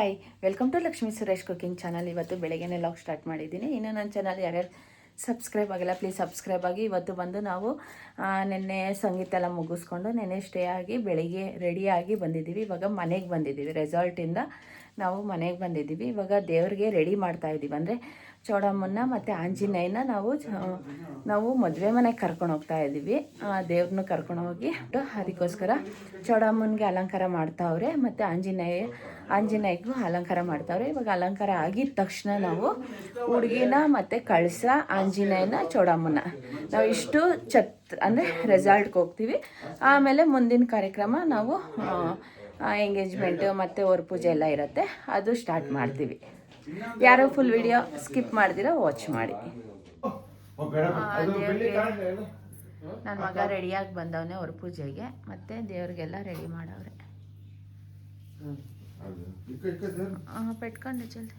Hi welcome to Lakshmi Suresh cooking channel ಇವತ್ತು ಬೆಳಗ್ಗೆನೇ log start ಮಾಡಿದ್ದೀನಿ. ಇನ್ನು ನನ್ನ ಚಾನಲ್ ಯಾರ್ಯಾರು ಸಬ್ಸ್ಕ್ರೈಬ್ ಆಗಿಲ್ಲ ಪ್ಲೀಸ್ ಸಬ್ಸ್ಕ್ರೈಬ್ ಆಗಿ. ಇವತ್ತು ಬಂದು ನಾವು ನೆನ್ನೆ ಸಂಗೀತ ಎಲ್ಲ ಮುಗಿಸ್ಕೊಂಡು ನೆನ್ನೆ ಸ್ಟೇ ಆಗಿ, ಬೆಳಿಗ್ಗೆ ರೆಡಿಯಾಗಿ ಬಂದಿದ್ದೀವಿ. ಇವಾಗ ಮನೆಗೆ ಬಂದಿದ್ದೀವಿ. ರೆಸಾರ್ಟಿಂದ ನಾವು ಮನೆಗೆ ಬಂದಿದ್ದೀವಿ. ಇವಾಗ ದೇವ್ರಿಗೆ ರೆಡಿ ಮಾಡ್ತಾ ಇದ್ದೀವಿ ಅಂದರೆ ಚೌಡಮ್ಮನ್ನ ಮತ್ತು ಆಂಜನೇಯನ ನಾವು ನಾವು ಮದುವೆ ಮನೆಗೆ ಕರ್ಕೊಂಡು ಹೋಗ್ತಾ ಇದ್ದೀವಿ ದೇವ್ರನ್ನ ಕರ್ಕೊಂಡು ಹೋಗಿ ಅದಕ್ಕೋಸ್ಕರ ಚೌಡಮ್ಮನಿಗೆ ಅಲಂಕಾರ ಮಾಡ್ತಾವ್ರೆ, ಮತ್ತು ಆಂಜನೇಯ, ಆಂಜನೇಯಗೂ ಅಲಂಕಾರ ಮಾಡ್ತಾವ್ರೆ. ಇವಾಗ ಅಲಂಕಾರ ಆಗಿದ ತಕ್ಷಣ ನಾವು ಹುಡುಗಿನ ಮತ್ತು ಕಳಸ ಆಂಜನೇಯನ ಚೌಡಮ್ಮನ ನಾವು ಇಷ್ಟು ಛತ್ ಅಂದರೆ ರೆಸಾರ್ಟ್ಗೆ ಹೋಗ್ತೀವಿ. ಆಮೇಲೆ ಮುಂದಿನ ಕಾರ್ಯಕ್ರಮ ನಾವು ಎಂಗೇಜ್ಮೆಂಟು ಮತ್ತು ಅವ್ರ ಪೂಜೆ ಎಲ್ಲ ಇರುತ್ತೆ. ಅದು ಸ್ಟಾರ್ಟ್ ಮಾಡ್ತೀವಿ. ಯಾರೋ ಫುಲ್ ವಿಡಿಯೋ ಸ್ಕಿಪ್ ಮಾಡ್ದಿರಾ ವಾಚ್ ಮಾಡಿ. ನನ್ನ ಮಗ ರೆಡಿಯಾಗಿ ಬಂದವನೇ ಅವ್ರ ಪೂಜೆಗೆ ಮತ್ತೆ ದೇವ್ರಿಗೆಲ್ಲ ರೆಡಿ ಮಾಡವ್ರೆ. ಪೆಟ್ಕೊಂಡು ಜಲ್ದಿ.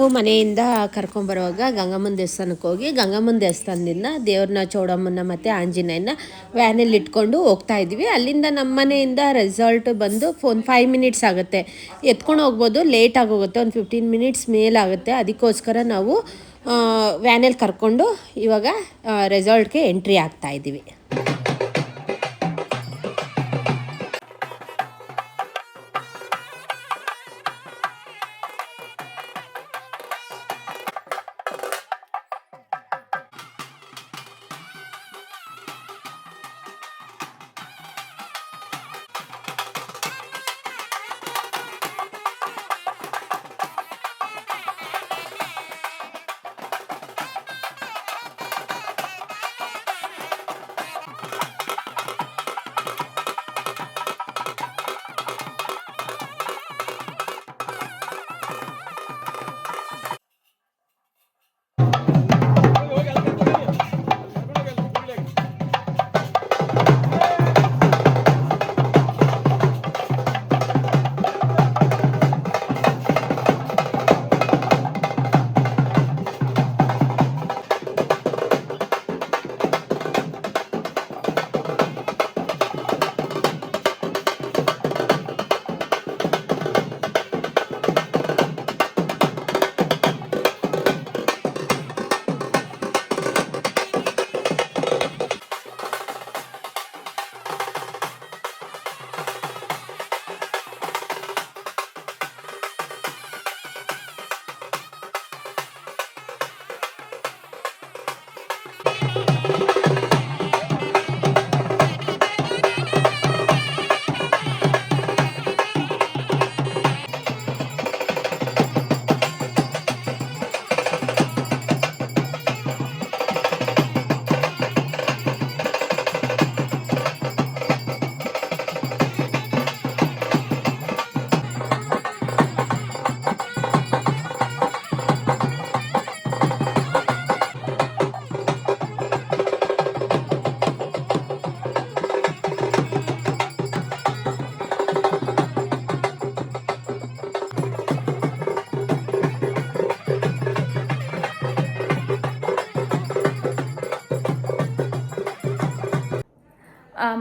ನಾವು ಮನೆಯಿಂದ ಕರ್ಕೊಂಬರುವಾಗ ಗಂಗಮ್ಮನ ದೇವಸ್ಥಾನಕ್ಕೆ ಹೋಗಿ ಗಂಗಮ್ಮನ ದೇವಸ್ಥಾನದಿಂದ ದೇವ್ರನ್ನ ಚೌಡಮ್ಮನ ಮತ್ತು ಆಂಜನೇಯನ ವ್ಯಾನಲ್ಲಿ ಇಟ್ಕೊಂಡು ಹೋಗ್ತಾ ಇದ್ವಿ. ಅಲ್ಲಿಂದ ನಮ್ಮ ಮನೆಯಿಂದ ರೆಸಾರ್ಟ್ ಬಂದು ಫೋನ್ ಫೈವ್ ಮಿನಿಟ್ಸ್ ಆಗುತ್ತೆ. ಎತ್ಕೊಂಡು ಹೋಗ್ಬೋದು ಲೇಟ್ ಆಗೋಗುತ್ತೆ, ಒಂದು ಫಿಫ್ಟೀನ್ ಮಿನಿಟ್ಸ್ ಮೇಲಾಗುತ್ತೆ ಅದಕ್ಕೋಸ್ಕರ ನಾವು ವ್ಯಾನಲ್ಲಿ ಕರ್ಕೊಂಡು ಇವಾಗ ರೆಸಾರ್ಟ್ಗೆ ಎಂಟ್ರಿ ಆಗ್ತಾ ಇದ್ದೀವಿ.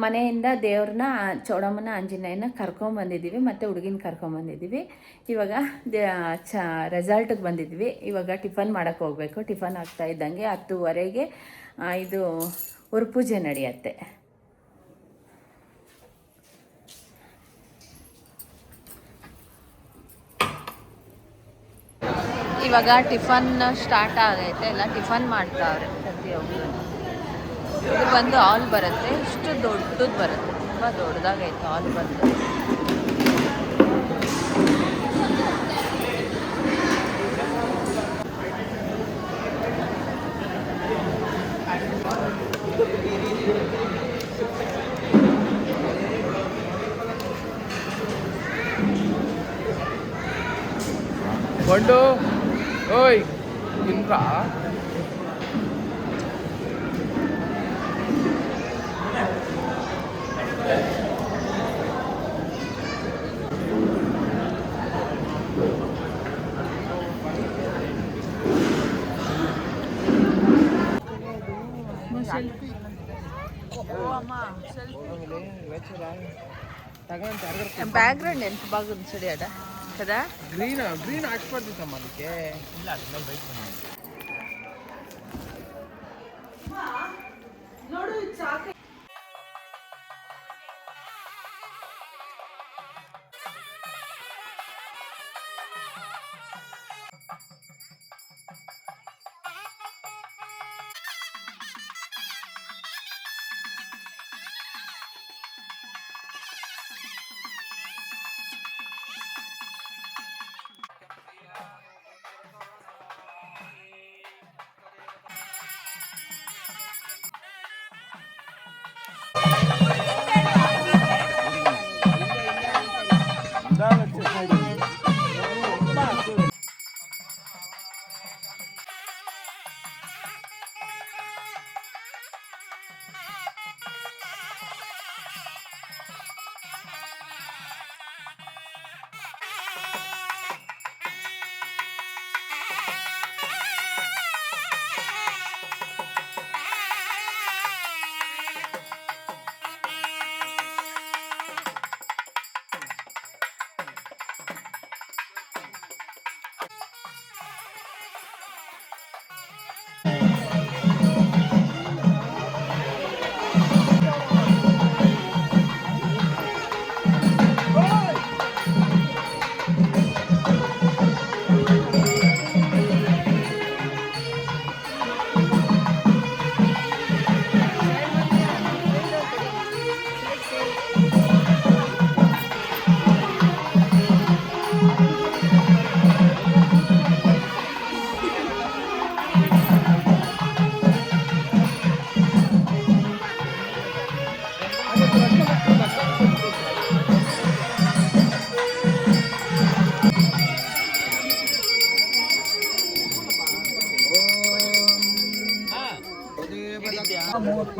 ಮನೆಯಿಂದ ದೇವ್ರನ್ನ ಚೌಡಮ್ಮನ, ಆಂಜನೇಯನ ಕರ್ಕೊಂಬಂದಿದ್ದೀವಿ ಮತ್ತು ಹುಡುಗಿನ ಕರ್ಕೊಂಬಂದಿದ್ದೀವಿ ಇವಾಗ ಚ ರೆಸಾರ್ಟಿಗೆ ಬಂದಿದ್ವಿ ಇವಾಗ ಟಿಫನ್ ಮಾಡೋಕ್ಕೆ ಹೋಗಬೇಕು. ಟಿಫನ್ ಆಗ್ತಾ ಇದ್ದಂಗೆ ಹತ್ತುವರೆಗೆ ಇದು ಇದು ಉರುಪೂಜೆ ನಡೆಯುತ್ತೆ. ಇವಾಗ ಟಿಫನ್ ಸ್ಟಾರ್ಟ್ ಆಗೈತೆ. ಎಲ್ಲ ಟಿಫನ್ ಮಾಡ್ತಾವ್ರೆ ಪ್ರತಿಯೊಬ್ಬರು ಇದು ಬಂದು ಹಾಲ್ ಬರುತ್ತೆ. ಇಷ್ಟು ದೊಡ್ಡದು ಬರುತ್ತೆ. ತುಂಬ ದೊಡ್ಡದಾಗೈತೆ ಹಾಲ್ ಬಂದು. ಬಂಡು. ಓಯ್ ತಿನ್ರಾ? బ్యాక్గ్రౌండ్ ఎంత బాగుంది చూడాడ కదా గ్రీన్ గ్రీన్ ಹಾಕ್ಸ್ಬಾರ್ದಿತ್ತಮ್ಮ ಅದಕ್ಕೆ ಮೂರ್ಪಯೇ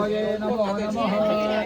耶那么好那好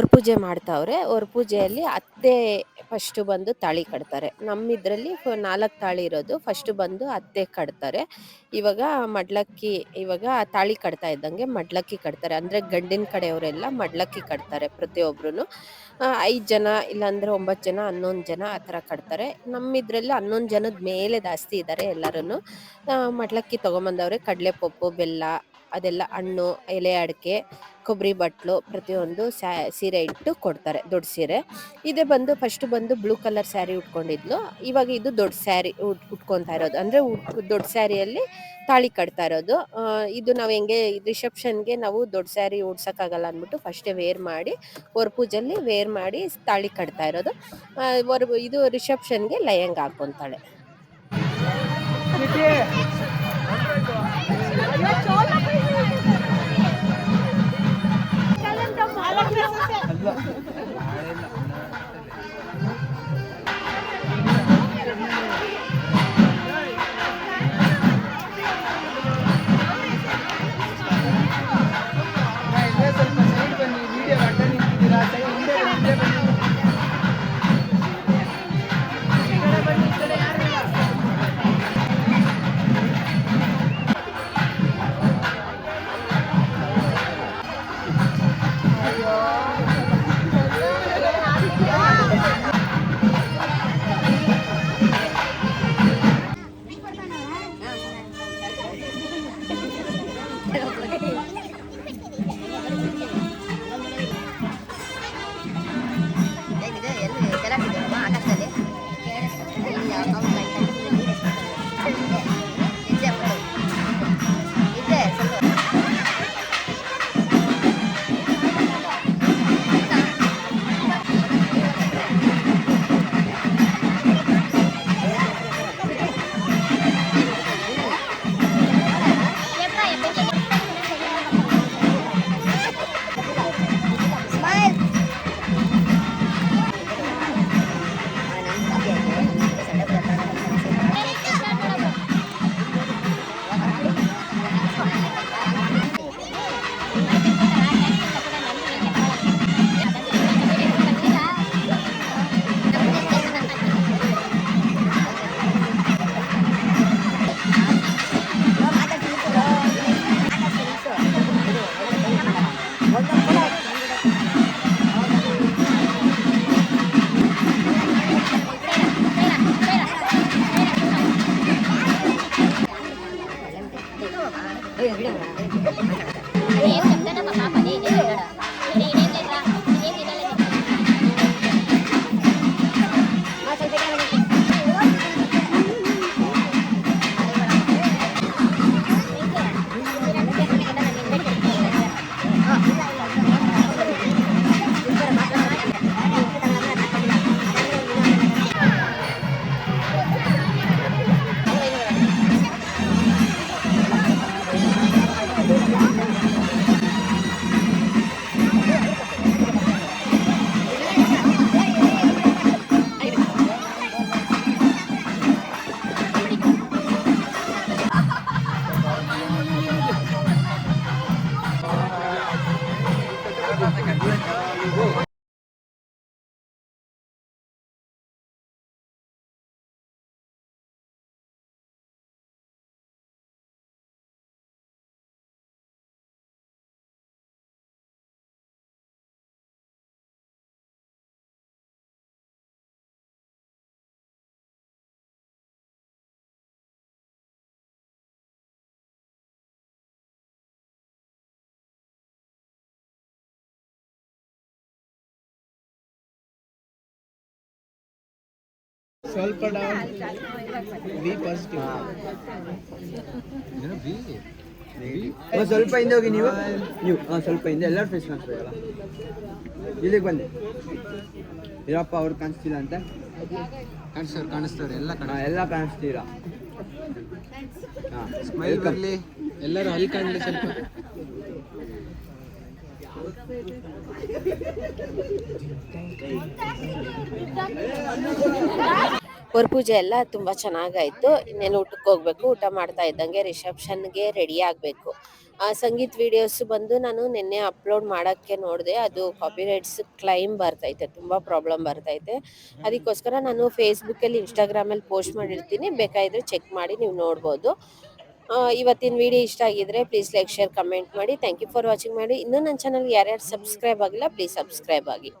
ಹೊರಪೂಜೆ ಮಾಡ್ತಾವ್ರೆ ಹೊರಪೂಜೆಯಲ್ಲಿ ಅತ್ತೆ ಫಸ್ಟು ಬಂದು ತಾಳಿ ಕಟ್ತಾರೆ. ನಮ್ಮಿದ್ರಲ್ಲಿ ನಾಲ್ಕು ತಾಳಿ ಇರೋದು ಫಸ್ಟ್ ಬಂದು ಅತ್ತೆ ಕಟ್ತಾರೆ. ಇವಾಗ ಮಡ್ಲಕ್ಕಿ, ಇವಾಗ ತಾಳಿ ಕಟ್ತಾ ಇದ್ದಂಗೆ ಮಡ್ಲಕ್ಕಿ ಕಟ್ತಾರೆ. ಅಂದರೆ ಗಂಡಿನ ಕಡೆಯವರೆಲ್ಲ ಮಡ್ಲಕ್ಕಿ ಕಟ್ತಾರೆ ಪ್ರತಿಯೊಬ್ಬರೂ ಐದು ಜನ ಇಲ್ಲಾಂದರೆ ಒಂಬತ್ತು ಜನ, ಹನ್ನೊಂದು ಜನ ಆ ಥರ ಕಟ್ತಾರೆ. ನಮ್ಮಿದ್ರಲ್ಲಿ ಹನ್ನೊಂದು ಜನದ ಮೇಲೆ ಜಾಸ್ತಿ ಇದ್ದಾರೆ ಎಲ್ಲರೂ ಮಡ್ಲಕ್ಕಿ ತೊಗೊಂಬಂದವ್ರೆ ಕಡಲೆ ಪಪ್ಪು ಬೆಲ್ಲ ಅದೆಲ್ಲ ಹಣ್ಣು, ಎಲೆ ಅಡಿಕೆ, ಕೊಬ್ಬರಿ ಬಟ್ಲು ಪ್ರತಿಯೊಂದು ಸ್ಯಾ ಸೀರೆ ಇಟ್ಟು ಕೊಡ್ತಾರೆ ದೊಡ್ಡ ಸೀರೆ. ಇದೇ ಬಂದು ಫಸ್ಟ್ ಬಂದು ಬ್ಲೂ ಕಲರ್ ಸ್ಯಾರಿ ಉಟ್ಕೊಂಡಿದ್ಲು. ಇವಾಗ ಇದು ದೊಡ್ಡ ಸ್ಯಾರಿ ಉಟ್ ಉಟ್ಕೊತಾ ಇರೋದು. ಅಂದರೆ ದೊಡ್ಡ ಸ್ಯಾರಿಯಲ್ಲಿ ತಾಳಿ ಕಟ್ತಾ ಇರೋದು. ಇದು ನಾವು ಹೆಂಗೆ ರಿಸೆಪ್ಷನ್ಗೆ ನಾವು ದೊಡ್ಡ ಸ್ಯಾರಿ ಉಡ್ಸೋಕ್ಕಾಗಲ್ಲ ಅಂದ್ಬಿಟ್ಟು ಫಸ್ಟೇ ವೇರ್ ಮಾಡಿ ಹೊರಪೂಜಲ್ಲಿ ವೇರ್ ಮಾಡಿ ತಾಳಿ ಕಟ್ತಾ ಇರೋದು. ಹೊರ ಇದು ರಿಸೆಪ್ಷನ್ಗೆ ಲಯಂಗ್ ಹಾಕ್ಕೊಂತಾಳೆ ಸ್ವಲ್ಪ ಡೌನ್ ಬಿ. ಪಾಸಿಟಿವ್ ಸ್ವಲ್ಪ ಹಿಂದೆ ಹೋಗಿ ನೀವು. ನೀವು ಹಾಂ ಸ್ವಲ್ಪ ಹಿಂದೆ ಎಲ್ಲರೂ ಫೇಸ್ ಕಾಣಿಸ್ಬೇಕಲ್ಲ ಇಲ್ಲಿಗೆ ಬನ್ನಿ. ಇರಪ್ಪ ಅವ್ರು ಕಾಣಿಸ್ತಿಲ್ಲ ಅಂತ? ಕಾಣಿಸ್ತಾರೆ ಕಾಣಿಸ್ತಾರೆ ಎಲ್ಲ ಕಾಣ ಎಲ್ಲ ಕಾಣಿಸ್ತೀರಾ? ಹಾಂ ಸ್ಮೈಲ್ ಬರಲಿ. ಎಲ್ಲರೂ ಅಲ್ಲಿ ಕಾಣಲಿ ಸ್ವಲ್ಪ. ಪೂಜೆ ಎಲ್ಲ ತುಂಬ ಚೆನ್ನಾಗಾಯಿತು. ಇನ್ನೇನು ಊಟಕ್ಕೆ ಹೋಗ್ಬೇಕು, ಊಟ ಮಾಡ್ತಾ ಇದ್ದಂಗೆ ರಿಸೆಪ್ಷನ್ಗೆ ರೆಡಿ ಆಗಬೇಕು. ಸಂಗೀತ್ ವಿಡಿಯೋಸ್ ಬಂದು ನಾನು ನಿನ್ನೆ ಅಪ್ಲೋಡ್ ಮಾಡೋಕ್ಕೆ ನೋಡಿದೆ, ಅದು ಕಾಪಿರೈಟ್ಸ್ ಕ್ಲೈಮ್ ಬರ್ತೈತೆ, ತುಂಬ ಪ್ರಾಬ್ಲಮ್ ಬರ್ತೈತೆ. ಅದಕ್ಕೋಸ್ಕರ ನಾನು ಫೇಸ್ಬುಕ್ಕಲ್ಲಿ ಇನ್ಸ್ಟಾಗ್ರಾಮಲ್ಲಿ ಪೋಸ್ಟ್ ಮಾಡಿರ್ತೀನಿ ಬೇಕಾದರೆ ಚೆಕ್ ಮಾಡಿ ನೀವು ನೋಡ್ಬೋದು. ಇವತ್ತಿನ ವಿಡಿಯೋ ಇಷ್ಟ ಆಗಿದ್ರೆ ಪ್ಲೀಸ್ ಲೈಕ್ ಶೇರ್ ಕಮೆಂಟ್ ಮಾಡಿ. ಥ್ಯಾಂಕ್ ಯು ಫಾರ್ ವಾಚಿಂಗ್ ಮಾಡಿ. ಇನ್ನೂ ನನ್ನ ಚಾನಲ್ ಯಾರ್ಯಾರು ಸಬ್ಸ್ಕ್ರೈಬ್ ಆಗಿಲ್ಲ ಪ್ಲೀಸ್ ಸಬ್ಸ್ಕ್ರೈಬ್ ಆಗಿ.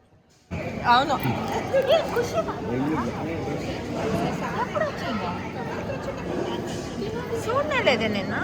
ಅವನು ಸುಮ್ಮನೆ ಇದೆ ನೀನು